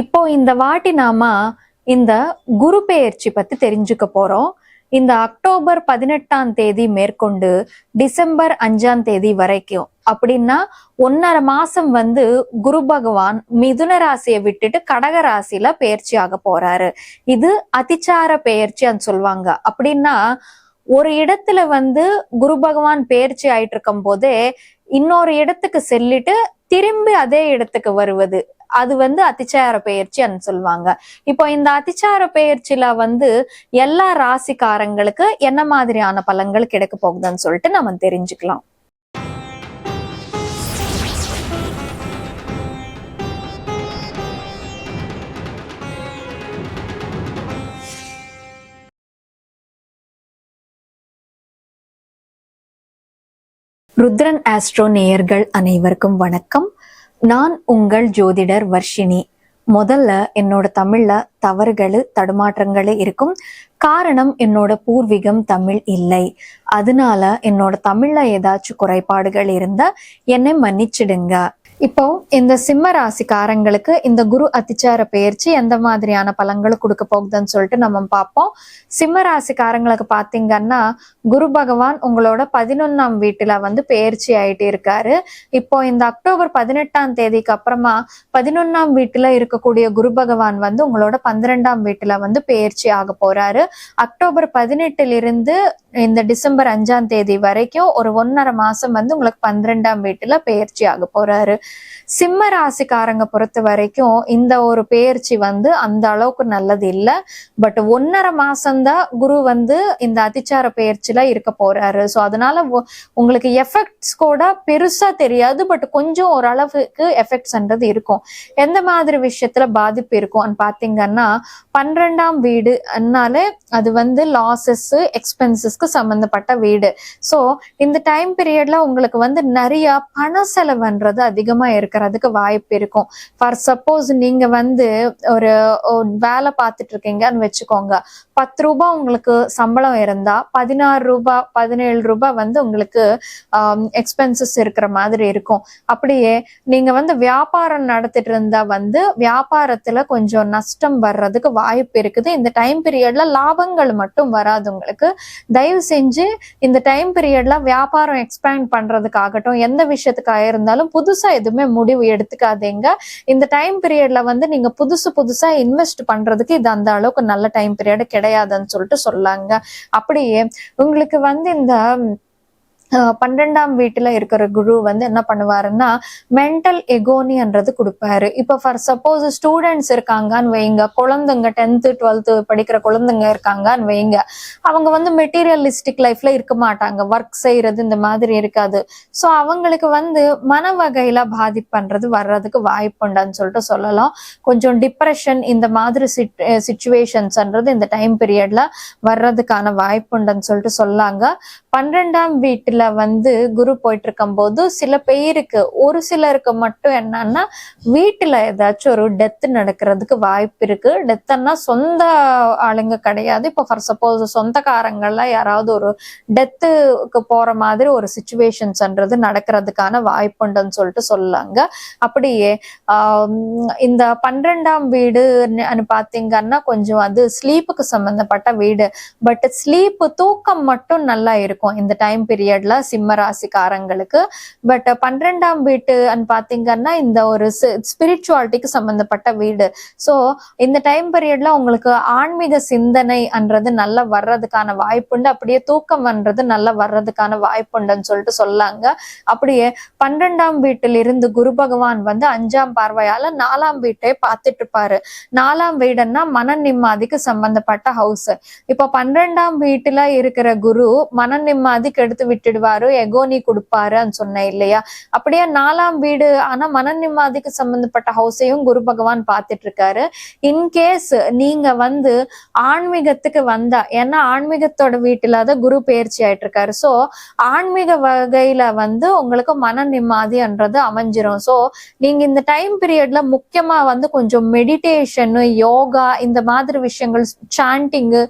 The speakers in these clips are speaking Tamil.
இப்போ இந்த வாட்டி நாம இந்த குரு பெயர்ச்சி பத்தி தெரிஞ்சுக்க போறோம். இந்த அக்டோபர் பதினெட்டாம் தேதி மேற்கொண்டு டிசம்பர் அஞ்சாம் தேதி வரைக்கும் அப்படின்னா ஒன்னரை மாசம் வந்து குரு பகவான் மிதுன ராசியை விட்டுட்டு கடக ராசியில பெயர்ச்சி ஆக போறாரு. இது அதிச்சார பெயர்ச்சின்னு சொல்லுவாங்க. அப்படின்னா ஒரு இடத்துல வந்து குரு பகவான் பெயர்ச்சி ஆயிட்டு இருக்கும் போதே இன்னொரு இடத்துக்கு செல்லிட்டு திரும்பி அதே இடத்துக்கு வருவது. அது வந்து அத்திச்சார பெயர்ச்சின்னு சொல்லுவாங்க இப்போ இந்த அதிச்சார பெயர்ச்சியில வந்து எல்லா ராசிக்காரங்களுக்கு என்ன மாதிரியான பலன்கள் கிடைக்க போகுதுன்னு சொல்லிட்டு நம்ம தெரிஞ்சுக்கலாம். ருத்ரன் ஆஸ்ட்ரோ நேயர்கள் அனைவருக்கும் வணக்கம். நான் உங்கள் ஜோதிடர் வர்ஷினி. முதல்ல என்னோட தமிழ்ல தவறுகள் தடுமாற்றங்கள் இருக்கும். காரணம் என்னோட பூர்வீகம் தமிழ் இல்லை. அதனால என்னோட தமிழ்ல ஏதாச்சும் குறைபாடுகள் இருந்தா என்னை மன்னிச்சிடுங்க. இப்போ இந்த சிம்ம ராசிக்காரங்களுக்கு இந்த குரு அத்திச்சார பெயர்ச்சி எந்த மாதிரியான பலன்கள் கொடுக்க போகுதுன்னு சொல்லிட்டு நம்ம பார்ப்போம். சிம்ம ராசிக்காரங்களுக்கு பாத்தீங்கன்னா குரு பகவான் உங்களோட பதினொன்னாம் வீட்டுல வந்து பெயர்ச்சி ஆயிட்டு இருக்காரு. இப்போ இந்த அக்டோபர் பதினெட்டாம் தேதிக்கு அப்புறமா பதினொன்னாம் வீட்டுல இருக்கக்கூடிய குரு பகவான் வந்து உங்களோட பன்னிரெண்டாம் வீட்டுல வந்து பெயர்ச்சி ஆக போறாரு. அக்டோபர் பதினெட்டுல இருந்து இந்த டிசம்பர் அஞ்சாம் தேதி வரைக்கும் ஒரு ஒன்னரை மாசம் வந்து உங்களுக்கு பன்னிரெண்டாம் வீட்டுல பெயர்ச்சி ஆக போறாரு. சிம்ம ராசிக்காரங்க பொறுத்த வரைக்கும் இந்த ஒரு பயிற்சி வந்து அந்த அளவுக்கு நல்லது இல்லை. பட் ஒன்னரை மாசம்தான் குரு வந்து இந்த அதிச்சார பயிற்சியில இருக்க போறாரு. ஸோ அதனால உங்களுக்கு எஃபெக்ட்ஸ் கூட பெருசா தெரியாது பட் கொஞ்சம் ஓரளவுக்கு எஃபெக்ட்ஸ்ன்றது இருக்கும். எந்த மாதிரி விஷயத்துல பாதிப்பு இருக்கும்? பாத்தீங்கன்னா பன்னிரெண்டாம் வீடுனாலே அது வந்து லாசஸ் எக்ஸ்பென்சஸ்க்கு சம்பந்தப்பட்ட வீடு. ஸோ இந்த டைம் பீரியட்ல உங்களுக்கு வந்து நிறைய பண செலவுன்றது அதிகம் இருக்கிறதுக்கு வாய்ப்பு இருக்கும். ஃபார் சப்போஸ் நீங்க வந்து ஒரு வேலை பார்த்துட்டு இருக்கீங்கன்னு வச்சுக்கோங்க. பத்து ரூபா உங்களுக்கு சம்பளம் இருந்தா பதினாறு ரூபா பதினேழு ரூபாய் வந்து உங்களுக்கு எக்ஸ்பென்சஸ் இருக்கிற மாதிரி இருக்கும். அப்படியே நீங்க வந்து வியாபாரம் நடத்திட்டு இருந்தா வந்து வியாபாரத்துல கொஞ்சம் நஷ்டம் வர்றதுக்கு வாய்ப்பு இருக்குது. இந்த டைம் பீரியட்ல லாபங்கள் மட்டும் வராது உங்களுக்கு. தயவு செஞ்சு இந்த டைம் பீரியட்ல வியாபாரம் எக்ஸ்பேண்ட் பண்றதுக்காகட்டும் எந்த விஷயத்துக்காக இருந்தாலும் புதுசா எதுவுமே முடிவு எடுத்துக்காதீங்க. இந்த டைம் பீரியட்ல வந்து நீங்க புதுசு புதுசா இன்வெஸ்ட் பண்றதுக்கு இது அந்த அளவுக்கு நல்ல டைம் பீரியட் கிடையாதுன்னு சொல்லிட்டு சொல்லாங்க. அப்படியே உங்களுக்கு வந்து இந்த பன்னெண்டாம் வீட்டுல இருக்கிற குரு வந்து என்ன பண்ணுவாருன்னா மென்டல் எகோனின்றது கொடுப்பாரு. இப்போ ஃபார் சப்போஸ் ஸ்டூடெண்ட்ஸ் இருக்காங்கன்னு வைங்க குழந்தைங்க டென்த்து டுவெல்த்து படிக்கிற குழந்தைங்க இருக்காங்கன்னு வைங்க அவங்க வந்து மெட்டீரியலிஸ்டிக் லைஃப்ல இருக்க மாட்டாங்க. ஒர்க் செய்யறது இந்த மாதிரி இருக்காது. ஸோ அவங்களுக்கு வந்து மன வகையில பாதிப்புன்றது வர்றதுக்கு வாய்ப்புண்டான்னு சொல்லிட்டு சொல்லலாம். கொஞ்சம் டிப்ரெஷன் இந்த மாதிரி சுச்சுவேஷன்ஸ்ன்றது இந்த டைம் பீரியட்ல வர்றதுக்கான வாய்ப்புண்டன்னு சொல்லிட்டு சொல்லாங்க. பன்னிரெண்டாம் வீட்டுல வந்து குரு போயிட்டு இருக்கும் போது சில பேருக்கு ஒரு சிலருக்கு மட்டும் என்னன்னா வீட்டுல ஏதாச்சும் ஒரு டெத் நடக்கிறதுக்கு வாய்ப்பு இருக்கு. டெத்னா சொந்த ஆளுங்க கிடையாது. இப்போ ஃபார் சப்போஸ் சொந்தக்காரங்கள்லாம் யாராவது ஒரு டெத்துக்கு போற மாதிரி ஒரு சுச்சுவேஷன்ஸ்ன்றது நடக்கிறதுக்கான வாய்ப்புண்டுன்னு சொல்லிட்டு சொல்லாங்க. அப்படியே இந்த பன்னிரெண்டாம் வீடு பாத்தீங்கன்னா கொஞ்சம் அது ஸ்லீப்புக்கு சம்பந்தப்பட்ட வீடு. பட் ஸ்லீப் தூக்கம் மட்டும் நல்லா இருக்கும். இந்த டைம் பீரியட் பீரியட்ல சிம்ம ராசிக்காரங்களுக்கு. பட் பன்னிரெண்டாம் வீட்டு பாத்தீங்கன்னா இந்த ஒரு ஸ்பிரிச்சுவாலிட்டிக்கு சம்பந்தப்பட்ட வீடு. ஸோ இந்த டைம் பீரியட்ல உங்களுக்கு ஆன்மீக சிந்தனைன்றது நல்லா வர்றதுக்கான வாய்ப்புண்டு. அப்படியே தூக்கம் வர்றது நல்லா வர்றதுக்கான வாய்ப்புண்டுன்னு சொல்லிட்டு சொல்லாங்க. அப்படியே பன்னிரெண்டாம் வீட்டில் இருந்து குரு பகவான் வந்து அஞ்சாம் பார்வையால நாலாம் வீட்டை பார்த்துட்டு இருப்பாரு நாலாம் வீடுன்னா மன நிம்மதிக்கு சம்பந்தப்பட்ட ஹவுஸ் இப்போ பன்னிரெண்டாம் வீட்டுல இருக்கிற குரு மன நிம்மதிக்கு எடுத்து விட்டுடுவாரு எகோனி கொடுப்பாருன்னு சொன்னேன் இல்லையா? அப்படியே நாலாம் வீடு ஆனா மன நிம்மதிக்கு சம்பந்தப்பட்ட ஹவுஸையும் குரு பகவான் பார்த்துட்டு இருக்காரு இன்கேஸ் நீங்க வந்து ஆன்மீகத்துக்கு வந்தா ஏன்னா ஆன்மீகத்தோட வீட்டுல தான் குரு பயிற்சி ஆயிட்டு இருக்காரு சோ ஆன்மீக வகையில வந்து உங்களுக்கு மன நிம்மதின்றது அமைஞ்சிரும். சோ நீங்க இந்த டைம் பீரியட்ல முக்கியமா வந்து கொஞ்சம் மெடிடேஷன் யோகா இந்த மாதிரி விஷயங்கள் சாண்டிங்கு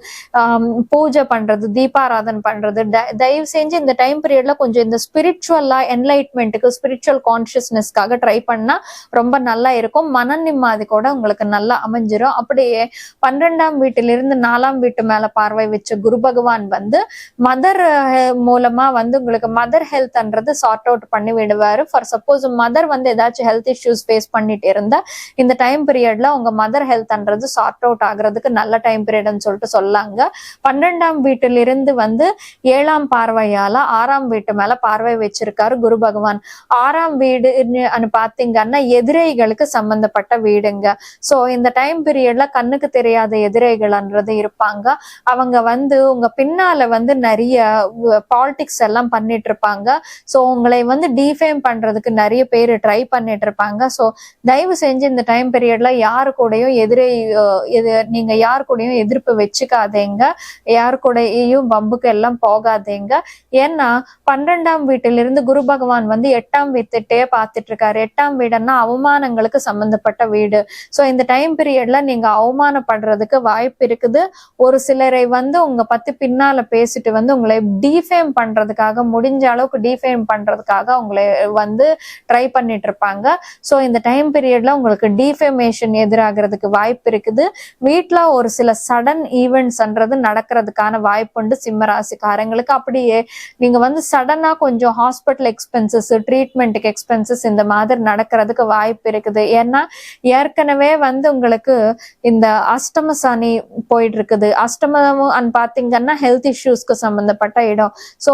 பூஜை பண்றது தீபாராதன் பண்றது தயவு செஞ்சு இந்த டைம் டைம் பீரியட்ல கொஞ்சம் இந்த ஸ்பிரிச்சுவலா என்லைட்மெண்ட்டுக்கு ஸ்பிரிச்சுவல் கான்சியஸ்னஸ்க்காக ட்ரை பண்ணா ரொம்ப நல்லா இருக்கும். மன நிம்மதி கூட உங்களுக்கு நல்லா அமைஞ்சிரும். அப்படியே பன்னிரெண்டாம் வீட்டிலிருந்து நாலாம் வீட்டு மேல பார்வை வச்ச குரு பகவான் வந்து மதர் மூலமா வந்து உங்களுக்கு மதர் ஹெல்த்ன்றது சார்ட் அவுட் பண்ணி விடுவாரு. ஃபார் சப்போஸ் மதர் வந்து ஏதாச்சும் ஹெல்த் இஷ்யூஸ் ஃபேஸ் பண்ணிட்டு இருந்தா இந்த டைம் பீரியட்ல உங்க மதர் ஹெல்த்ன்றது சார்ட் அவுட் ஆகுறதுக்கு நல்ல டைம் பீரியட்னு சொல்லிட்டு சொல்லாங்க. பன்னெண்டாம் வீட்டிலிருந்து வந்து ஏழாம் பார்வையால ஆறாம் வீட்டு மேல பார்வை வச்சிருக்காரு குரு பகவான். ஆறாம் வீடு பாத்தீங்கன்னா எதிரிகளுக்கு சம்பந்தப்பட்ட வீடுங்க. சோ இந்த டைம் பீரியட்ல கண்ணுக்கு தெரியாத எதிரைகள்ன்றது இருப்பாங்க. அவங்க வந்து உங்க பின்னால வந்து நிறைய பாலிடிக்ஸ் எல்லாம் பண்ணிட்டு இருப்பாங்க சோ உங்களை வந்து டிஃபேம் பண்றதுக்கு நிறைய பேர் ட்ரை பண்ணிட்டு இருப்பாங்க சோ தயவு செஞ்சு இந்த டைம் பீரியட்ல யாரு கூடயும் எதிரை நீங்க யார் கூடயும் எதிர்ப்பு வச்சுக்காதீங்க. யார் கூடயும் பம்புக்கு எல்லாம் போகாதீங்க. ஏன்னா பன்னிரெண்டாம் வீட்டிலிருந்து குரு பகவான் வந்து எட்டாம் வீட்டுட்டே பார்த்துட்டு இருக்காரு எட்டாம் வீடுன்னா அவமானங்களுக்கு சம்பந்தப்பட்ட வீடு. சோ இந்த டைம் பீரியட்ல நீங்க அவமானப்படுறதுக்கு வாய்ப்பு இருக்குது. ஒரு சிலரை வந்து உங்க பத்தி பின்னால பேசிட்டு வந்து உங்களை டிஃபேம் பண்றதுக்காக முடிஞ்ச அளவுக்கு டிஃபேம் பண்றதுக்காக உங்களை வந்து ட்ரை பண்ணிட்டு இருப்பாங்க சோ இந்த டைம் பீரியட்ல உங்களுக்கு டிஃபேமேஷன் எதிராகிறதுக்கு வாய்ப்பு இருக்குது. வீட்டில் ஒரு சில சடன் ஈவெண்ட்ஸ்ன்றது நடக்கிறதுக்கான வாய்ப்புண்டு சிம்மராசிக்காரங்களுக்கு அப்படியே நீங்க வந்து சடனா கொஞ்சம் ஹாஸ்பிட்டல் எக்ஸ்பென்சஸ் ட்ரீட்மெண்ட்டுக்கு எக்ஸ்பென்சஸ் இந்த மாதிரி நடக்கிறதுக்கு வாய்ப்பு இருக்குது. ஏன்னா ஏற்கனவே வந்து உங்களுக்கு இந்த அஷ்டம சனி போயிட்டு இருக்குது அஷ்டமமும் அண்ட் பாத்தீங்கன்னா ஹெல்த் இஷ்யூஸ்க்கு சம்பந்தப்பட்ட இடம். ஸோ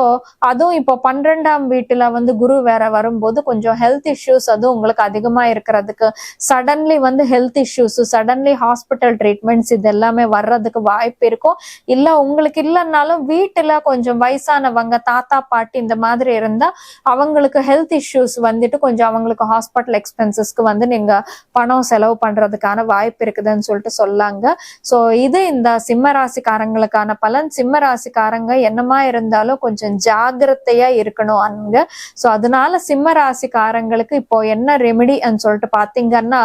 அதுவும் இப்போ பன்னிரெண்டாம் வீட்டுல வந்து குரு வேற வரும்போது கொஞ்சம் ஹெல்த் இஷ்யூஸ் அதுவும் உங்களுக்கு அதிகமா இருக்கிறதுக்கு சடன்லி வந்து health issues suddenly hospital treatments இது எல்லாமே வர்றதுக்கு வாய்ப்பு இருக்கும். இல்லை உங்களுக்கு இல்லைன்னாலும் வீட்டில் கொஞ்சம் வயசானவங்க தாத்தா பாட்டி இந்த மாதிரி இருந்தா அவங்களுக்கு ஹெல்த் இஷ்யூஸ் வந்துட்டு கொஞ்சம் அவங்களுக்கு ஹாஸ்பிட்டல் எக்ஸ்பென்சஸ்க்கு வந்து நீங்க பணம் செலவு பண்றதுக்கான வாய்ப்பு இருக்குதுன்னு சொல்லிட்டு சொல்லாங்க. சோ இது இந்த சிம்ம ராசிக்காரங்களுக்கான பலன். சிம்ம ராசிக்காரங்க என்னமா இருந்தாலும் கொஞ்சம் ஜாகிரதையா இருக்கணும் அங்க சோ அதனால சிம்ம ராசிக்காரங்களுக்கு இப்போ என்ன ரெமெடின்னு சொல்லிட்டு பாத்தீங்கன்னா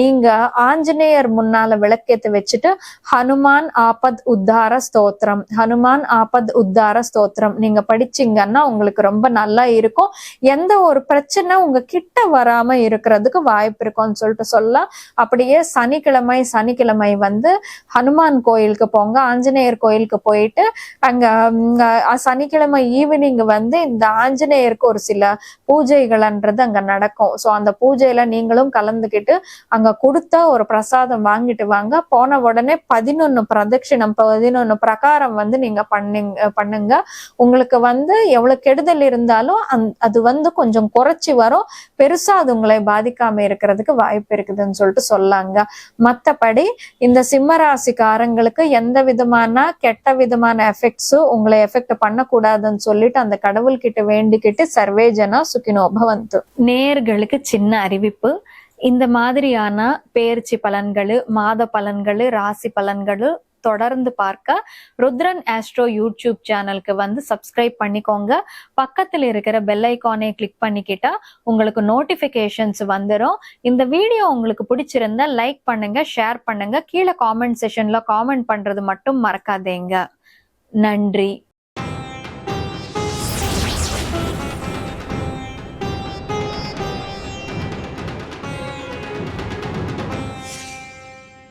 நீங்க ஆஞ்சநேயர் முன்னால விளக்கேத்து வச்சுட்டு ஹனுமான் ஆபத் உத்தார ஸ்தோத்திரம். ஹனுமான் ஆபத் உத்தார ஸ்தோத்திரம். நீங்க படிச்சீங்க. படிச்சீங்கன்னா உங்களுக்கு ரொம்ப நல்லா இருக்கும். எந்த ஒரு பிரச்சனை உங்க கிட்ட வராம இருக்கிறதுக்கு வாய்ப்பு இருக்கும்னு சொல்லிட்டு சொல்லலாம். அப்படியே சனிக்கிழமை சனிக்கிழமை வந்து ஹனுமான் கோயிலுக்கு போங்க. ஆஞ்சநேயர் கோயிலுக்கு போயிட்டு அங்க சனிக்கிழமை ஈவினிங் வந்து இந்த ஆஞ்சநேயருக்கு ஒரு சில பூஜைகள்ன்றது அங்க நடக்கும். ஸோ அந்த பூஜையில நீங்களும் கலந்துக்கிட்டு அங்க கொடுத்த ஒரு பிரசாதம் வாங்கிட்டு வாங்க. போன உடனே பதினொன்னு பிரதட்சிணம் பதினொன்னு பிரகாரம் வந்து நீங்க பண்ணுங்க பண்ணுங்க. உங்களுக்கு வந்து எவ்வளவு கெடுதல் இருந்தாலும் அந்- அது வந்து கொஞ்சம் குறைச்சி வரும். பெருசா அது உங்களை பாதிக்காம இருக்கிறதுக்கு வாய்ப்பு இருக்குதுன்னு சொல்லிட்டு சொல்லாங்க. மத்தபடி இந்த சிம்மராசிக்காரங்களுக்கு எந்த விதமான கெட்ட விதமான எஃபெக்ட்ஸும் உங்களை எஃபெக்ட் பண்ணக்கூடாதுன்னு சொல்லிட்டு அந்த கடவுள்கிட்ட வேண்டிக்கிட்டு சர்வேஜனா சுக்கினோ பவந்து. நேர்களுக்கு சின்ன அறிவிப்பு. இந்த மாதிரியான பேர்ச்சி பலன்கள் மாத பலன்கள் ராசி பலன்கள் தொடர்ந்து பார்க்க ருத்ரன் ஆஸ்ட்ரோ யூடியூப் சேனலுக்கு வந்து சப்ஸ்கிரைப் பண்ணிக்கோங்க. பக்கத்தில் இருக்கிற பெல் ஐக்கானே கிளிக் பண்ணிக்கிட்டா உங்களுக்கு நோட்டிஃபிகேஷன்ஸ் வந்துடும் இந்த வீடியோ உங்களுக்கு பிடிச்சிருந்தா லைக் பண்ணுங்க ஷேர் பண்ணுங்க. கீழே காமெண்ட் செஷன்ல காமெண்ட் பண்றது மட்டும் மறக்காதீங்க. நன்றி.